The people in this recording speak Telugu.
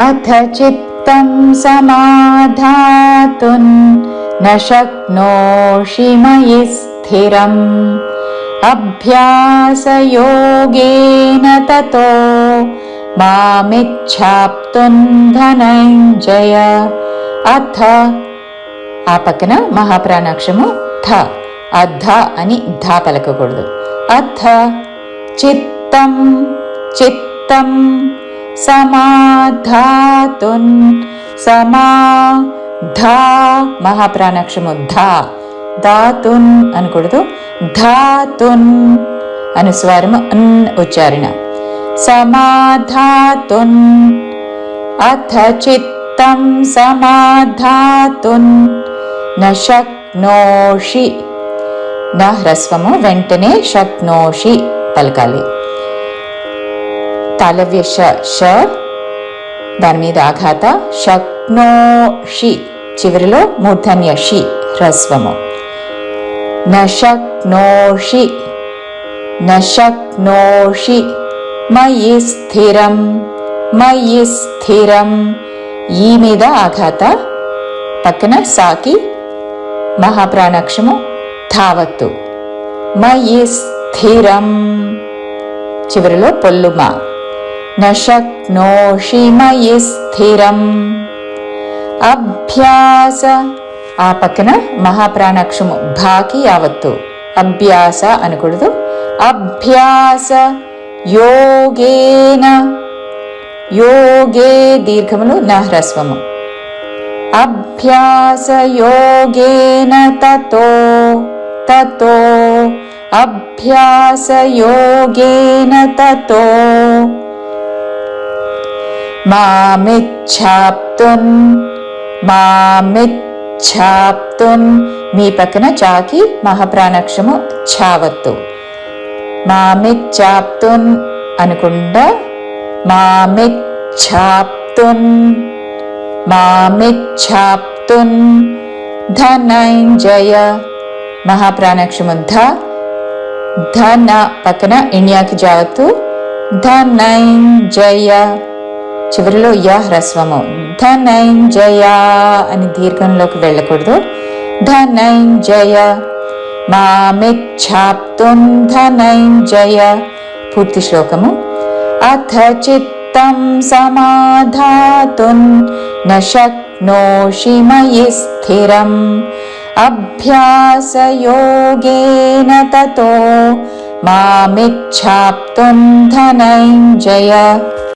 अथ चित्तं समाधातुं न शक्नोषि मयि स्थिरम् अभ्यासयोगेन ततो మామిచ్ఛాప్తుం ధనంజయ అథ ఆ పక్కన మహాప్రాణాక్షము థ అధ అని ధ పలకకూడదు అథ చిత్తం చిత్తం సమాధాతున్ సమా ధా మహాప్రాణాక్షము ధా. ధాతున్ అనకూడదు. ధాతున్ అను స్వరము అన్ ఉచ్చారణ. సమాధాతున్ అథ చిత్తం సమాధాతున్ నోషి నా హ్రస్వము వెంటనే శక్నోషి పలకాలి. తాళవ్య ష ష దాని మీద ఆఘాత శక్నోషి. చివరిలో మూర్ధన్య షి హ్రస్వము. నషక్నోషి నషక్నోషి మయి స్థిరం మయి స్థిరం. ఈ మీద ఆఘాత పక్కన సాకి మహాప్రాణాక్షము ధావత్తు. మయి స్థిరం. చివరిలో పొల్లుమా. నశక్నోషి మయి స్థిరం. అభ్యాస ఆ పక్కన మహాప్రాణాక్షము భాకి యావత్తు. అభ్యాస అనకూడదు. అభ్యాస యోగేన యోగే దీర్ఘములు నా హ్రస్వము అభ్యాస యోగేన తతో తతో. అభ్యాస యోగేన తతో మామిచ్ఛాప్తున్ మామిచ్ఛాప్తున్ మీ పక్కన చాకి మహాప్రాణక్షము ఛావత్తు. మామిచ్చాప్తున్ అనుకుండా మామిచ్చాప్తున్ మామిచ్చాప్తున్ ధనంజయ మహాప్రాణక్షము ధ ధన పక్కన ఇండియాకి జావత్తు ధనంజయ చివరిలో య హ్రస్వము. ధనంజయ అని దీర్ఘంలోకి వెళ్ళకూడదు. ధనంజయ మామిచ్ఛాప్తుం ధనంజయ పూర్తి శ్లోకము. అథ చిత్తం సమాధాతున్ నశక్నోషి మయి స్థిరం. అభ్యాసయోగేన తతో మామిచ్ఛాప్తుం ధనంజయ